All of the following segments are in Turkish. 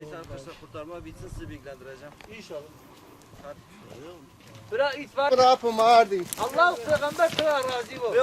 Neyse arkadaşlar kurtarma bitsin sizi bilgilendireceğim. İnşallah. Bırak itfaiye. Bravo Mardi. Allah peygamber sana razı olsun. Ve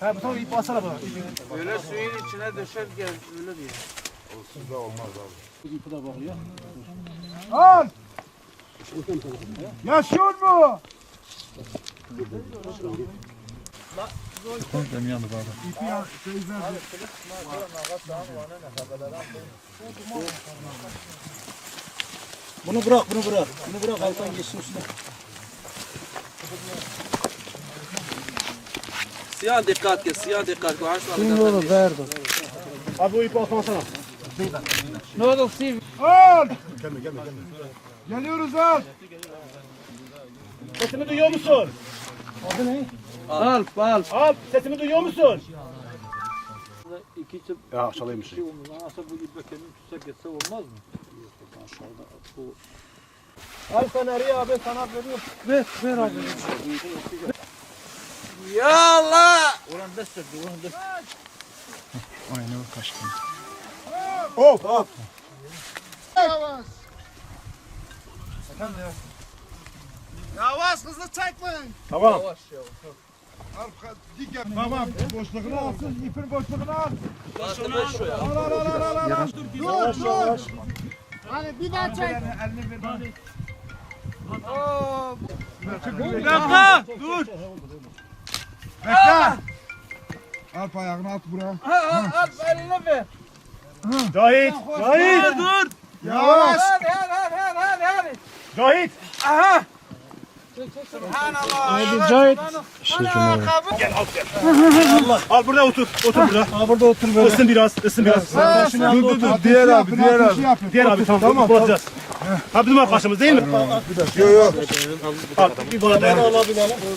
Ha bu tarafa ip alsana bana. Öyle suyun içine döşer gel öyle diyor. Al. Yaşıyor mu? İpi ya, şey ver. Bunu bırak, bunu bırak. Bunu bırak, alttan geçsin üstüne. Siyah dikkat kes, siyah dikkat. Bu haşla verdi. Abi o ipi alsana. Ne olur siv. Al. Gelme, gelme, gelme. Geliyoruz al. Sesimi duyuyor musun? Adı ne? Al al. Al, sesimi duyuyor musun? İki Ya bir şey. asa bu ipe kendini tutsak geçse olmaz mı? Al feneri abi sana veriyorum. Ver ver abi. Ya Allah. Ulan destek ulan destek. Hop hop. Yavaş. Efendim ya. Yavaş hızlı çekmeyin. Tamam. Yavaş yavaş. Al dik yap. Tamam. Boşluğunu alsın. ipin boşluğunu al. Ya. Al al al al al. al. Dur dur. Hani bir daha çek. Elini, elini ver bana. Bir dakika. Dur. Bekle. Alp ayağını at buraya. Ha ha al eline ver. Cahit. Cahit. dur. Yavaş. Hadi hadi hadi hadi. Cahit. Aha. Subhanallah. Haydi Cahit. Gel al gel. Allah. Al burada otur. Otur burada. Ha burada otur böyle. Isın biraz. Isın biraz. Dur dur dur. Diğer abi. Diğer abi. Diğer abi tamam. Tamam. Bulacağız. Ha bizim arkadaşımız değil mi? Yok yok. Al bir bana dayan.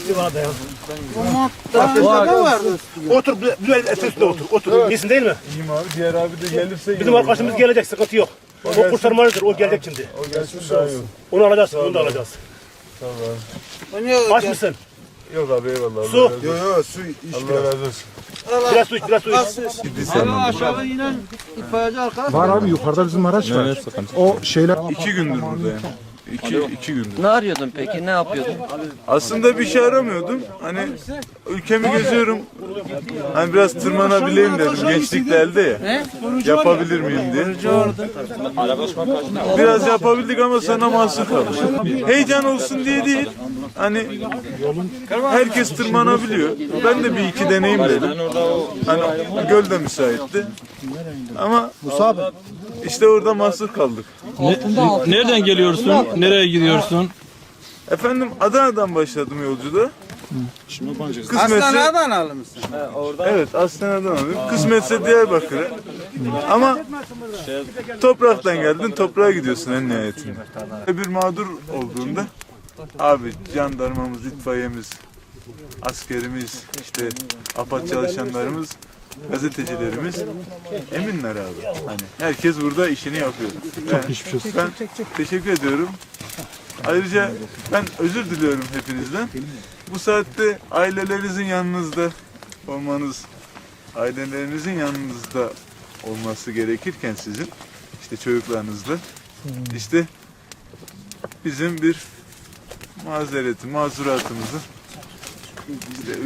Bir bana dayan. Otur. Böyle üstüne otur. Otur. İyisin değil mi? İyiyim abi. Diğer abi de gelirse Bizim arkadaşımız gelecek. Sıkıntı yok. O kurtarmalıdır. O gelecek şimdi. o gelsin daha iyi olur. Onu alacağız. Onu da alacağız. Aç mısın? Yok abi eyvallah. Su. Yok yok su iç Allah biraz. razı olsun. Biraz su iç. Biraz su iç. Abi aşağı inen itfaiyeci arkadaş. Var abi yukarıda bizim araç var. O şeyler... İki gündür buradayım. İki, iki gündür. Ne arıyordun peki? Ne yapıyordun? Aslında bir şey aramıyordum. Hani ülkemi geziyorum. Hani biraz tırmanabileyim dedim. Gençlik de elde ya. Yapabilir miyim diye. Biraz yapabildik ama sana mahsur kaldı. Heyecan olsun diye değil. Hani herkes tırmanabiliyor. Ben de bir iki deneyim dedim. Hani göl de müsaitti. Ama işte orada mahsur kaldık. Nereden geliyorsun? Nereye gidiyorsun? Efendim Adana'dan başladım yolculuğa. Kısmetse, Adanalı mısın? evet Adana'dan alıyorum. Kısmetse Diyarbakır'a. Ama topraktan geldin toprağa gidiyorsun en nihayetinde. Bir mağdur olduğunda abi jandarmamız, itfaiyemiz, askerimiz, işte AFAD çalışanlarımız, gazetecilerimiz eminler abi. Hani herkes burada işini yapıyor. Çok geçmiş olsun. Ben teşekkür ediyorum. Ayrıca ben özür diliyorum hepinizden. Bu saatte ailelerinizin yanınızda olmanız, ailelerinizin yanınızda olması gerekirken sizin, işte çocuklarınızla, işte bizim bir mazereti, mazuratımızın işte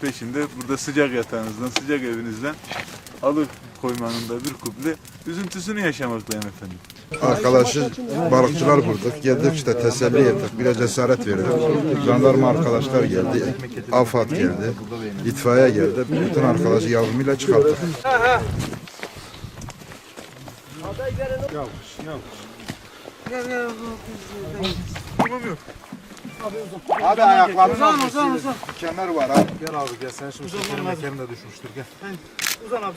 peşinde burada sıcak yatağınızdan, sıcak evinizden alıp koymanın da bir kuple üzüntüsünü yaşamaktayım efendim. Arkadaşı balıkçılar bulduk. Geldik işte teselli ettik. Biraz cesaret verdik. Jandarma arkadaşlar geldi. AFAD geldi. itfaiye geldi. Bütün arkadaşı yardımıyla çıkarttık. Abi ayaklarını Uzan uzan uzan. kemer var abi. Gel abi gel sen şimdi senin mekanın da düşmüştür gel. Uzan abi.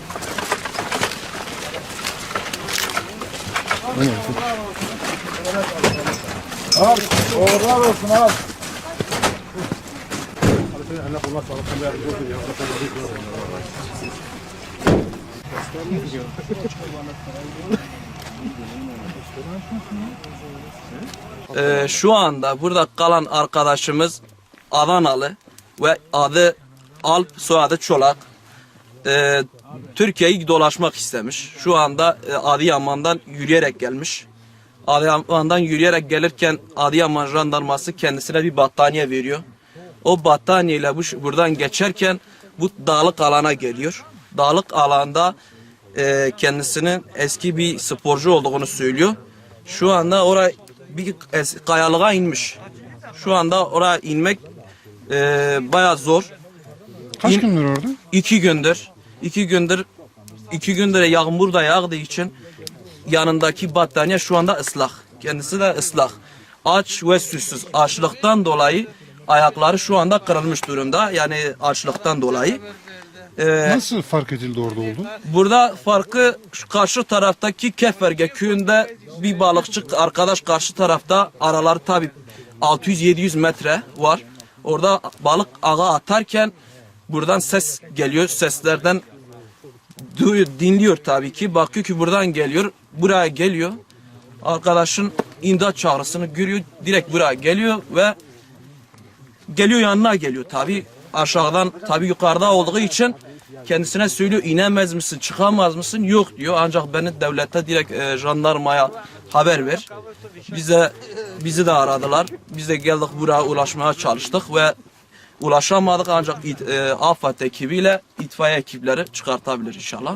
Uğurlar olsun abi. Ee, şu anda burada kalan arkadaşımız Adanalı ve adı Alp, soyadı Çolak. Ee, Türkiye'yi dolaşmak istemiş. Şu anda e, Adıyaman'dan yürüyerek gelmiş. Adıyaman'dan yürüyerek gelirken Adıyaman jandarması kendisine bir battaniye veriyor. O battaniyeyle bu, buradan geçerken bu dağlık alana geliyor. Dağlık alanda e, kendisinin eski bir sporcu olduğunu söylüyor. Şu anda oraya bir kayalığa inmiş. Şu anda oraya inmek e, bayağı zor. Kaç İn- gündür orada? İki gündür. İki gündür iki gündür yağmur da yağdığı için yanındaki battaniye şu anda ıslak. Kendisi de ıslak. Aç ve susuz. Açlıktan dolayı ayakları şu anda kırılmış durumda. Yani açlıktan dolayı. Ee, Nasıl fark edildi orada oldu? Burada farkı şu karşı taraftaki Keferge köyünde bir balıkçı arkadaş karşı tarafta araları tabi 600-700 metre var. Orada balık ağa atarken buradan ses geliyor. Seslerden duyuyor, dinliyor tabii ki. Bakıyor ki buradan geliyor. Buraya geliyor. Arkadaşın imdat çağrısını görüyor. Direkt buraya geliyor ve geliyor yanına geliyor tabi aşağıdan tabi yukarıda olduğu için kendisine söylüyor inemez misin çıkamaz mısın yok diyor ancak beni devlete direkt e, jandarmaya haber ver bize bizi de aradılar biz de geldik buraya ulaşmaya çalıştık ve ulaşamadık ancak it, e, AFAD ekibiyle itfaiye ekipleri çıkartabilir inşallah.